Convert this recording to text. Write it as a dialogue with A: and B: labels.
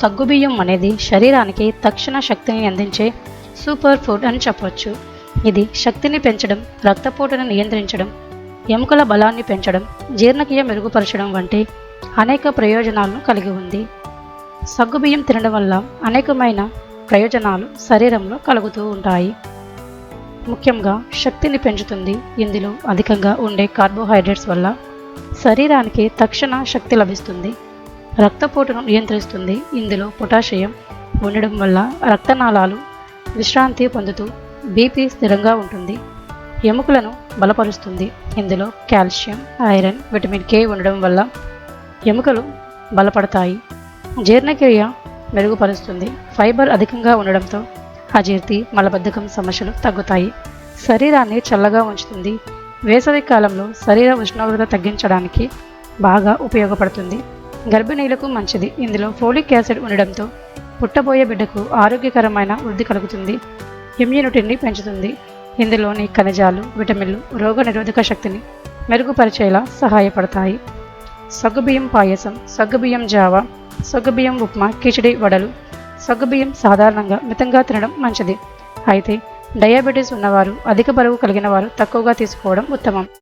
A: సగ్గుబియ్యం అనేది శరీరానికి తక్షణ శక్తిని అందించే సూపర్ ఫుడ్ అని చెప్పవచ్చు ఇది శక్తిని పెంచడం రక్తపోటును నియంత్రించడం ఎముకల బలాన్ని పెంచడం జీర్ణక్రియ మెరుగుపరచడం వంటి అనేక ప్రయోజనాలను కలిగి ఉంది. సగ్గుబియ్యం తినడం వల్ల అనేకమైన ప్రయోజనాలు శరీరంలో కలుగుతూ ఉంటాయి. ముఖ్యంగా శక్తిని పెంచుతుంది. ఇందులో అధికంగా ఉండే కార్బోహైడ్రేట్స్ వల్ల శరీరానికి తక్షణ శక్తి లభిస్తుంది. రక్తపోటును నియంత్రిస్తుంది. ఇందులో పొటాషియం ఉండడం వల్ల రక్తనాళాలు విశ్రాంతి పొందుతూ బీపీ స్థిరంగా ఉంటుంది. ఎముకలను బలపరుస్తుంది. ఇందులో కాల్షియం ఐరన్ విటమిన్ కే ఉండడం వల్ల ఎముకలు బలపడతాయి. జీర్ణక్రియ మెరుగుపరుస్తుంది. ఫైబర్ అధికంగా ఉండడంతో అజీర్తి మలబద్ధకం సమస్యలు తగ్గుతాయి. శరీరాన్ని చల్లగా ఉంచుతుంది. వేసవి కాలంలో శరీర ఉష్ణోగ్రత తగ్గించడానికి బాగా ఉపయోగపడుతుంది. గర్భిణీలకు మంచిది. ఇందులో ఫోలిక్ యాసిడ్ ఉండడంతో పుట్టబోయే బిడ్డకు ఆరోగ్యకరమైన వృద్ధి కలుగుతుంది. ఇమ్యూనిటీని పెంచుతుంది. ఇందులోని ఖనిజాలు విటమిన్లు రోగనిరోధక శక్తిని మెరుగుపరిచేలా సహాయపడతాయి. సగ్గుబియ్యం పాయసం సగ్గుబియ్యం జావ సగ్గుబియ్యం ఉప్మా కిచిడి వడలు సగ్గుబియ్యం సాధారణంగా మితంగా తినడం మంచిది. అయితే డయాబెటీస్ ఉన్నవారు అధిక బరువు కలిగిన వారు తక్కువగా తీసుకోవడం ఉత్తమం.